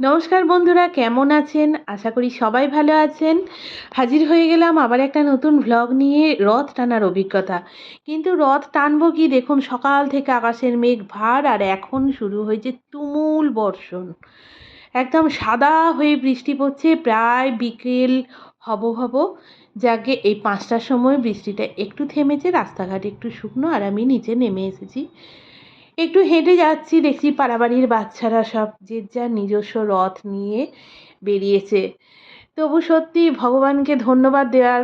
নমস্কার বন্ধুরা, কেমন আছেন? আশা করি সবাই ভালো আছেন। হাজির হয়ে গেলাম আবার একটা নতুন ভ্লগ নিয়ে, রথ টানার অভিজ্ঞতা। কিন্তু রথ টানবো কি? দেখুন, সকাল থেকে আকাশের মেঘ ভার আর এখন শুরু হয়েছে তুমুল বর্ষণ। একদম সাদা হয়ে বৃষ্টি পড়ছে, প্রায় বিকেল হব হব। যাকে এই পাঁচটার সময় বৃষ্টিটা একটু থেমেছে, রাস্তাঘাট একটু শুকনো, আর আমি নিচে নেমে এসেছি। একটু হেঁটে যাচ্ছি, দেখছি পাড়াবাড়ির বাচ্চারা সব যে যার নিজস্ব রথ নিয়ে বেরিয়েছে। তবু সত্যি ভগবানকে ধন্যবাদ দেওয়ার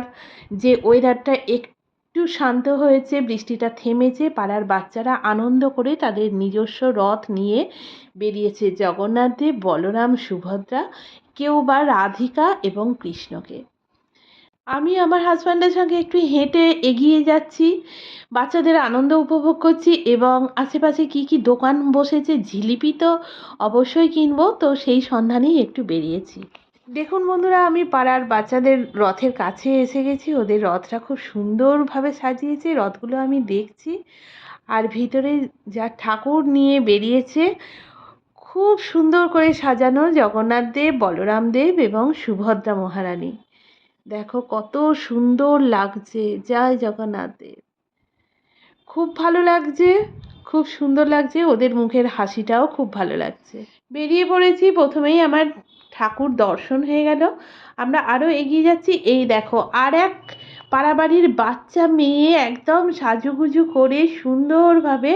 যে ওয়েদারটা একটু শান্ত হয়েছে, বৃষ্টিটা থেমেছে, পাড়ার বাচ্চারা আনন্দ করে তাদের নিজস্ব রথ নিয়ে বেরিয়েছে। জগন্নাথ দেব, বলরাম, সুভদ্রা, কেউ বা রাধিকা এবং কৃষ্ণকে। আমি আমার হাজব্যান্ডের সঙ্গে একটু হেঁটে এগিয়ে যাচ্ছি। বাচ্চাদের আনন্দ উপভোগ করছি এবং আশেপাশে কি কি দোকান বসেছে জিলিপি তো অবশ্যই কিনবো। তো সেই সন্ধানেই একটু বেরিয়েছি। দেখুন বন্ধুরা, আমি পাড়ার বাচ্চাদের রথের কাছে এসে গেছি। ওদের রথটা খুব সুন্দরভাবে সাজিয়েছে, রথগুলো আমি দেখছি। আর ভিতরে যা ঠাকুর নিয়ে বেরিয়েছে, খুব সুন্দর করে সাজানো জগন্নাথ দেব, বলরাম দেব এবং সুভদ্রা মহারানী। দেখো কত সুন্দর লাগছে। জয় জগন্নাথ খুব ভালো লাগছে, খুব সুন্দর লাগছে, ওদের মুখের হাসিটাও খুব ভালো লাগছে। বেরিয়ে পড়েছি, প্রথমেই আমার ঠাকুর দর্শন হয়ে গেল। আমরা আরও এগিয়ে যাচ্ছি, এই দেখো, আর এক পাড়াবাড়ির বাচ্চা মেয়ে একদম সাজুগুজু করে সুন্দরভাবে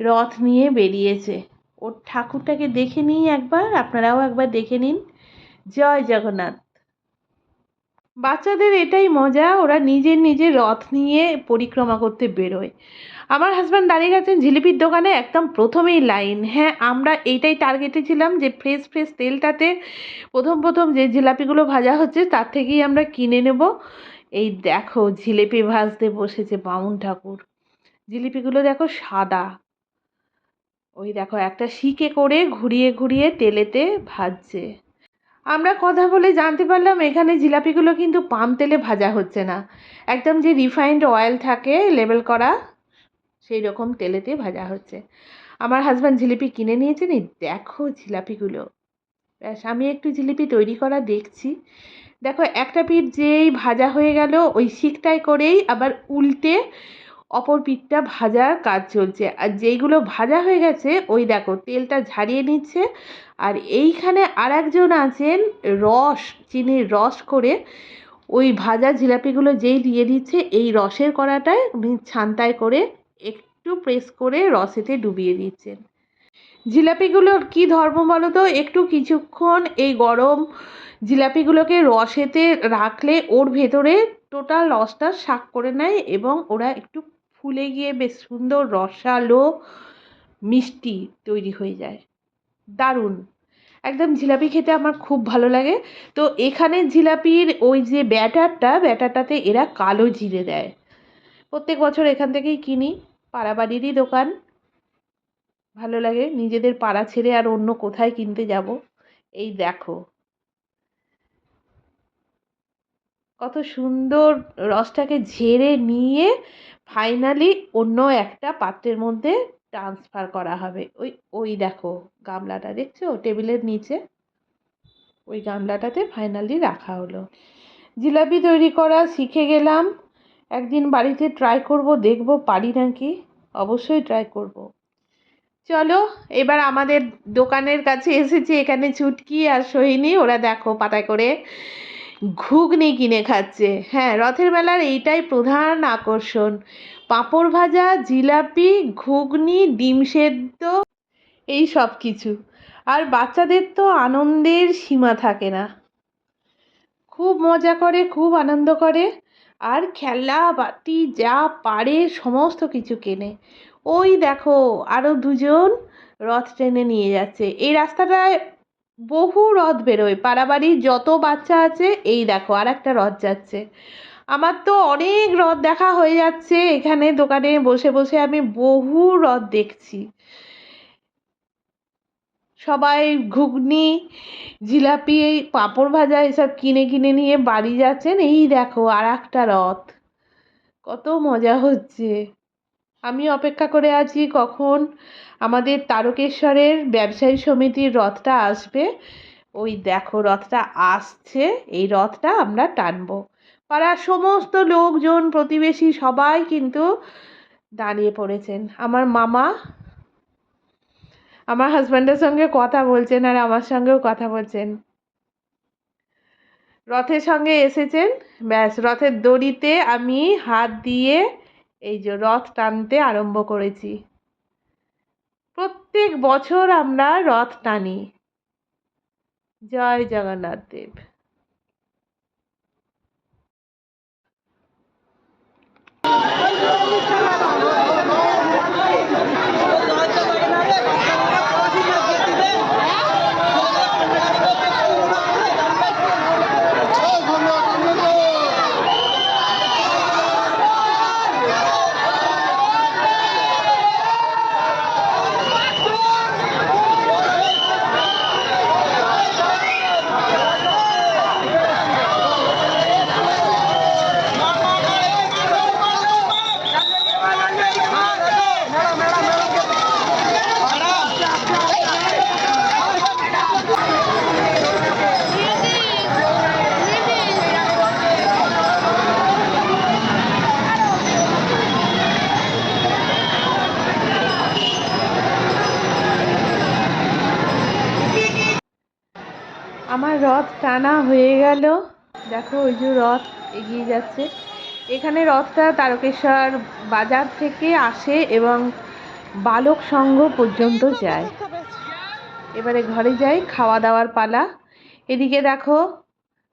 রথ নিয়ে বেরিয়েছে। ওর ঠাকুরটাকে দেখে নিই একবার, আপনারাও একবার দেখে নিন। জয় জগন্নাথ। বাচ্চাদের এটাই মজা, ওরা নিজের নিজের রথ নিয়ে পরিক্রমা করতে বেরোয়। আমার হাজব্যান্ড দাঁড়িয়ে গেছেন জিলিপির দোকানে একদম প্রথমেই লাইন হ্যাঁ আমরা এইটাই টার্গেটে ছিলাম যে ফ্রেশ ফ্রেশ তেলটাতে প্রথম প্রথম যে জিলাপিগুলো ভাজা হচ্ছে, তার থেকেই আমরা কিনে নেব। এই দেখো, জিলিপি ভাজতে বসেছে বামুন ঠাকুর। জিলিপিগুলো দেখো সাদা। ওই দেখো একটা শিকে করে ঘুরিয়ে ঘুরিয়ে তেলেতে ভাজছে। আমরা কথা বলে জানতে পারলাম, এখানে জিলাপিগুলো কিন্তু পাম তেলে ভাজা হচ্ছে না। একদম যে রিফাইন্ড অয়েল থাকে লেবেল করা, সেই রকম তেলেতে ভাজা হচ্ছে। আমার হাজব্যান্ড জিলিপি কিনে নিয়েছেন, এই দেখো জিলাপিগুলো। ব্যাস, আমি একটু জিলিপি তৈরি করা দেখছি। দেখো, একটা পিঠ যেই ভাজা হয়ে গেল, ওই শিকটাই করেই আবার উল্টে অপর পিঠটা ভাজার কাজ চলছে। আর যেইগুলো ভাজা হয়ে গেছে, ওই দেখো তেলটা ঝারিয়ে নিচ্ছে। আর এইখানে আর একজন আছেন, রস, চিনির রস করে। ওই ভাজা জিলাপিগুলো যেই দিয়ে দিচ্ছে, এই রসের কড়াটায় উনি ছান্তায় করে একটু প্রেস করে রসেতে ডুবিয়ে দিচ্ছেন। জিলাপিগুলোর কি ধর্ম বলো তো? একটু কিছুক্ষণ এই গরম জিলাপিগুলোকে রসেতে রাখলে ওর ভেতরে টোটাল রসটা শাক করে নেয় এবং ওরা একটু ফুলে গিয়ে বেশ সুন্দর রসালো মিষ্টি তৈরি হয়ে যায়। দারুণ। একদম জিলাপি খেতে আমার খুব ভালো লাগে। তো এখানে জিলাপির ওই যে ব্যাটারটা, ব্যাটারটাতে এরা কালো জিরে দেয়। প্রত্যেক বছর এখান থেকেই কিনি। পাড়াবাড়িরই দোকান। ভালো লাগে। নিজেদের পাড়া ছেড়ে আর অন্য কোথায় কিনতে যাব? এই দেখো। কত সুন্দর রসটাকে ঝেড়ে নিয়ে ফাইনালি অন্য একটা পাত্রের মধ্যে ট্রান্সফার করা হবে। ওই ওই দেখো গামলাটা, দেখছ? টেবিলের নিচে। ওই গামলাটাতে ফাইনালি রাখা হলো। জিলাপি তৈরি করা শিখে গেলাম। একদিন বাড়িতে ট্রাই করব, দেখব পারি নাকি? অবশ্যই ট্রাই করব। চলো, এবার আমাদের দোকানের কাছে এসেছি। এখানে চুটকি আর সোহিনী, ওরা দেখো পাতায় করে ঘুগনি কিনে খাচ্ছে। হ্যাঁ রথের মেলার এইটাই প্রধান আকর্ষণ। পাঁপড় ভাজা, জিলাপি, ঘুগনি, ডিম সেদ্ধ, এই সব কিছু। আর বাচ্চাদের তো আনন্দের সীমা থাকে না। খুব মজা করে, খুব আনন্দ করে। আর খেলা বাতি যা পারে, সমস্ত কিছু কেনে। ওই দেখো আরও দুজন রথ টেনে নিয়ে যাচ্ছে। এই রাস্তাটায় বহু রথ বেরোয়। পাড়াবাড়ির যত বাচ্চা আছে, এই দেখো আর একটা রথ যাচ্ছে। আমার তো অনেক রথ দেখা হয়ে যাচ্ছে, এখানে দোকানে বসে বসে আমি বহু রথ দেখছি। সবাই ঘুগনি, জিলাপি, এই পাঁপড় ভাজা এসব কিনে কিনে নিয়ে বাড়ি যাচ্ছেন। এই দেখো আর একটা রথ। কত মজা হচ্ছে। আমি অপেক্ষা করে আছি কখন আমাদের তারকেশ্বরের ব্যবসায়ী সমিতির রথটা আসবে। ওই দেখো রথটা আসছে। এই রথটা আমরা টানবো। পাড়ার সমস্ত লোকজন, প্রতিবেশী সবাই কিন্তু দাঁড়িয়ে পড়েছেন। আমার মামা আমার হাজব্যান্ডের সঙ্গে কথা বলছেন আর আমার সঙ্গেও কথা বলছেন। রথের সঙ্গে এসেছেন। ব্যাস, রথের দড়িতে আমি হাত দিয়ে এই যে রথ টানতে আরম্ভ করেছি। প্রত্যেক বছর আমরা রথ টানি। জয় জগন্নাথ দেব। আমার রথ টানা হয়ে গেল। দেখো, ওই যে রথ এগিয়ে যাচ্ছে। এখানে রথটা তারকেশ্বর বাজার থেকে আসে এবং বালক সংঘ পর্যন্ত যায়। এবারে ঘরে যাই, খাওয়া দাওয়ার পালা। এদিকে দেখো,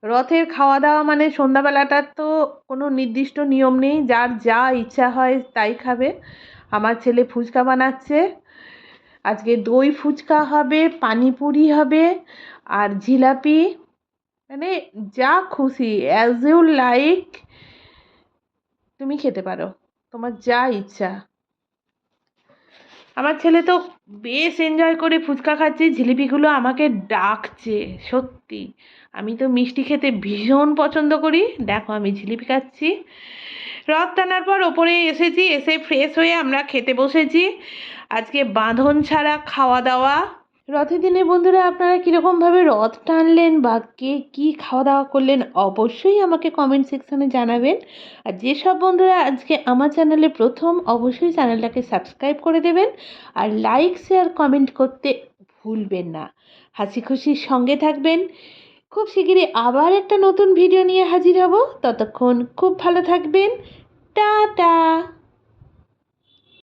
রথের খাওয়া দাওয়া মানে সন্ধ্যাবেলাটার তো কোনো নির্দিষ্ট নিয়ম নেই। যার যা ইচ্ছা হয় তাই খাবে। আমার ছেলে ফুচকা বানাচ্ছে। আজকে দই ফুচকা হবে, পানিপুরি হবে আর জিলাপি। মানে যা খুশি অ্যাজ ইউ লাইক তুমি খেতে পারো। তোমার যা ইচ্ছা। আমার ছেলে তো বেশ এনজয় করে ফুচকা খাচ্ছে, জিলিপিগুলো আমাকে ডাকছে, সত্যি। আমি তো মিষ্টি খেতে ভীষণ পছন্দ করি। দেখো আমি জিলিপি খাচ্ছি। রথ টানার পর ওপরে এসেছি, এসে ফ্রেশ হয়ে আমরা খেতে বসেছি। আজকে বাঁধন ছাড়া খাওয়া দাওয়া। রথের দিনে বন্ধুরা, আপনারা কীরকমভাবে রথ টানলেন বা কে কী খাওয়া দাওয়া করলেন, অবশ্যই আমাকে কমেন্ট সেকশানে জানাবেন। আর যেসব বন্ধুরা আজকে আমার চ্যানেলে প্রথম, অবশ্যই চ্যানেলটাকে সাবস্ক্রাইব করে দেবেন। আর লাইক শেয়ার কমেন্ট করতে ভুলবেন না। হাসি খুশির সঙ্গে থাকবেন। খুব শিগগিরই আবার একটা নতুন ভিডিও নিয়ে হাজির হব। ততক্ষণ খুব ভালো থাকবেন। টাটা!